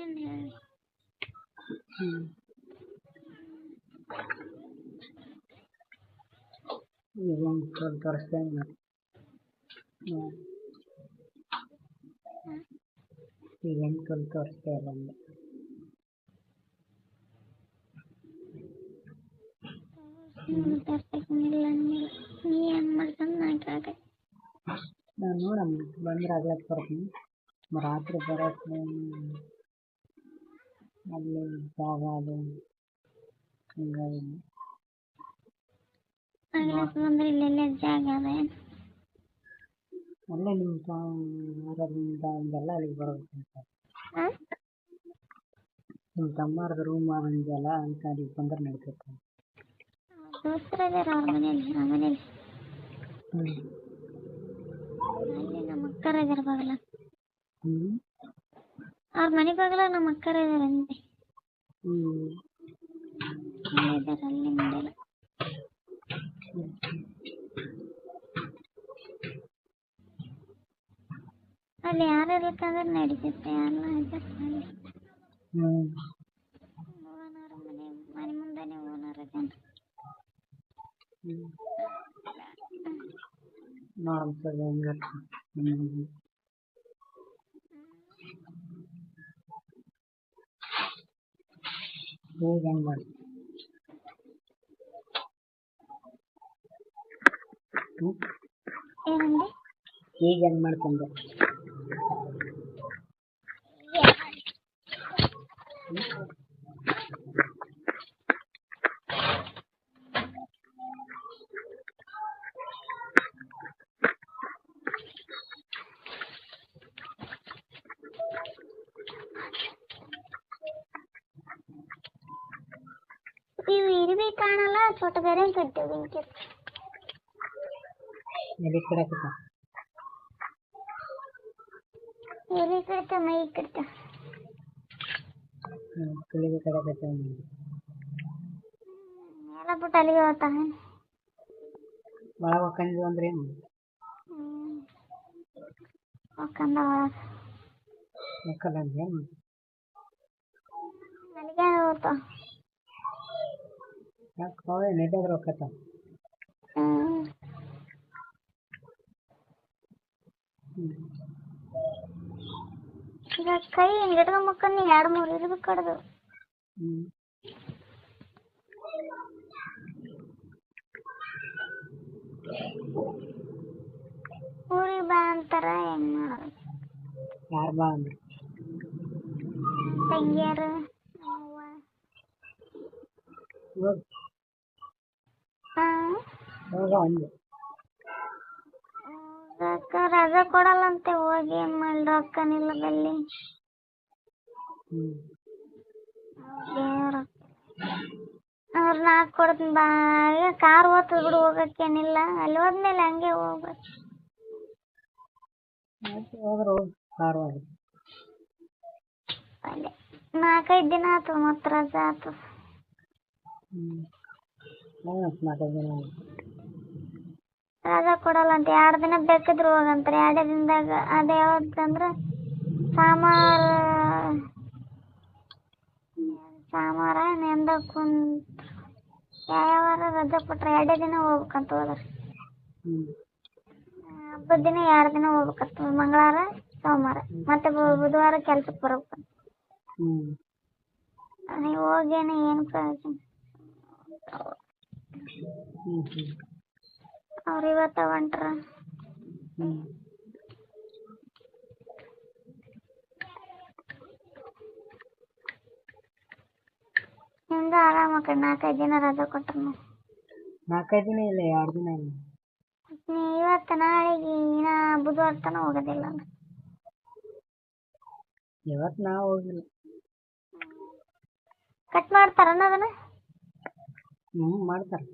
ಏನ್ ಹೇಳಿ ಹ್ಮ್ ಈಗ ಒಂದು ಸ್ವಲ್ಪ ತೋರಿಸ್ತೇನೆ ನೋಡಿ ಹ್ಮ್. ಈಗ ಹೆಂಗೆ ಕಲ್ ತೋರಿಸ್ತಾ ಇಲ್ಲ ಅಂದೆ ಮಾತಾಡ್ಸಕ್ಕಿಲ್ಲ ನೀ ಏನ್ ಮಾಡ್ಕೊಂಡ್ ನಾ ಕೇಳ್ದೆ ನಾನು ನೋಡಮ್ಮ ಬಂದ್ರೆ ಆಗ್ಲಕ್ಕೆ ಬರ್ತೀನಿ ರಾತ್ರಿ ಬರೋಕ್ಕೆ ಅದ ಏನ್ ಅಲ್ಲೇ ನಿಮ್ಮ ತಮ್ಮರಿಂದ ಒಂದೆಲ್ಲ ಅಲ್ಲಿಗೆ ಬರ್ಬೇಕು ಅಂತ ಹಾ ನಿಮ್ಮ ತಮ್ಮರ್ದು ರೂಮ್ ಅಂದಲ್ಲ ಅಂತ ಅಲ್ಲಿಗೆ ಬಂದ್ರೆ ನಡೀತೈತೆ ದೋಸ್ತರ ಇದಾರ ಅವ್ರ ಮನೇಲಿ ನಮ್ಮ ಮನೇಲಿ ಹ್ಞೂ ಅಲ್ಲಿ ನಮ್ಮ ಅಕ್ಕರ ಇದಾರ ಬಾಗಲ ಹ್ಞೂ ಅವ್ರ ಮನೆ ಬಾಗಲ ನಮ್ಮ ಅಕ್ಕರ ಇದಾರ ಅಂದೆ. ಅಲ್ಲೇ ಇದಾರ ಅಲ್ಲಿ ಮುಂದೆಲ್ಲ ಅಲ್ಲಿ ಯಾರು ಇರ್ಬೇಕಂದ್ರೆ ನಡೀತೈತೆ ಎಲ್ಲ ಅಲ್ಲಿ ಹ್ಞೂ ಓನರ್ ಮನೆ ಮನೆ ಮುಂದೆನೆ ಓನರ್ ಇದ್ದಾನೆ. ಹ್ಞೂ ನೋಡಮ್ಮ ಸರ್ ಹೆಂಗೆ ಹ್ಞೂ ಈಗ ಹೆಂಗೆ ಮಾಡಿ ಈಗ ಹೆಂಗೆ ಮಾಡ್ಕೊಂಡೆ? ಇವು ಇರುವೆ ಕಾಣಲ್ಲ ಚೋಟ ಬೇರೆ ಕಟ್ಟೆ ಬೆಂಕಿ ಎಲ್ಲಿ ಕಡಕತ್ತ ಎಲ್ಲಿ ಕಡ್ತ ಮೈ ಕಡ್ತ ಕಳಿಗೆ ಕಡಕತ್ತ ಎಲ್ಲ ಬಿಟ್ಟು ಅಲ್ಲಿಗೆ ಹೋಗ್ತಾನೆ ಒಳಗೆ ಹೋಗ್ಕೊಂಡಿದ್ವು ಅಂದ್ರೆ ಏನು ಹ್ಮ್ ಹೋಗ್ಕಂದ ಒಳಗೆ ಮಕ್ಕಳು ಅಂದ್ರೆ ಏನು ಅಲ್ಲಿಗೆ ಹೋಗ್ತಾವ ಯಾಕೆ ಅವೇ ನೆಟ್ಟಾದ್ರೆ ಹೋಗತ್ತ ಹ್ಮ್ ಹ್ಞೂ ಈಗ ಕೈ ಹಿಂಗ್ ಇಟ್ಕೊಂಬಕ್ಕಂದು ಎರಡು ಮೂರು ಇರುವೆ ಕಡ್ದು ಹ್ಞೂ ಊರಿಗೆ ಬಾ ಅಂತಾರ ಹೆಂಗ್ ಮಾಡೋದು ಯಾರು ಬಾ ಅಂದ್ರೆ ತಂಗಿಯರು ಅಂದೆ ಹೋಗಕ್ಕ ರಜೆ ಕೊಡಲ್ಲಂತೆ ಹೋಗಿ ಏನ್ ಮಾಡ್ಲಿ ರೊಕ್ಕ ನಿಲ್ಲದಲ್ಲಿ ಅವ್ರ ನಾಕ್ ಕೊಡ್ತೀನಿ ಬಾ ಕಾರ್ ಓದ್ತದ ಬಿಡು ಹೋಗಕ್ಕೇನಿಲ್ಲ ಅಲ್ಲಿ ಹೋದ್ಮೇಲೆ ಹಂಗೆ ಹೋಗ್ಬೇಕು. ಆಯ್ತು ಹೋದ್ರೆ ಹೋಗಿ ಅಲ್ಲೇ ನಾಲ್ಕೈದು ದಿನ ಆತು ಮತ್ತೆ ರಜಾ ಆತು. ಹ್ಞೂ ನಾಲ್ಕೈದು ಜನ ರಜೆ ಕೊಡಲ್ಲ ಅಂತ ಎರಡು ದಿನ ಬೇಕಿದ್ರು ಹೋಗಂತಾರೆ. ಎರಡೇ ದಿನದಾಗ ಅದು ಯಾವತ್ತಂದ್ರೆ ಸಾಮಾರ ಸಾಮಾರ ನೆಂದ ಕುಂತ ಯಾವ್ಯಾವಾರ ರಜೆ ಕೊಟ್ರೆ ಎರಡೇ ದಿನ ಹೋಗ್ಬೇಕಂತ ಹೋದ್ರೆ. ಹಬ್ಬದ ದಿನ ಎರಡು ದಿನ ಹೋಗ್ಬೇಕಂತ ಮಂಗಳವಾರ ಸೋಮವಾರ. ಮತ್ತೆ ಬುಧವಾರ ಕೆಲ್ಸಕ್ಕೆ ಬರ್ಬೇಕು. ಹ್ಞೂ ನೀವು ಹೋಗೇನೆ ಏನು ಪ್ರಯೋಜನ? ಅವ್ರು ಇವತ್ತ ಹೊಂಟ್ರ ನಿಮ್ದು ಆರಾಮ ನಾಲ್ಕೈದ್ ನಾಲ್ಕೈದು ದಿನ ರಜೆ ಕೊಟ್ರು ನಾಲ್ಕೈದು ದಿನ ಇಲ್ಲ ಎರಡು ದಿನ ಇಲ್ಲ. ನೀ ಇವತ್ತು ನಾಳೆಗೆ ಇನ್ನ ಬುಧವಾರ ತನ ಹೋಗೋದಿಲ್ಲ ಇವತ್ ನಾ ನಾವು ಹೋಗಿಲ್ಲ. ಕಟ್ ಮಾಡ್ತಾರ ಅದನ್ನ? ಹ್ಮ್ ಮಾಡ್ತಾರೆ.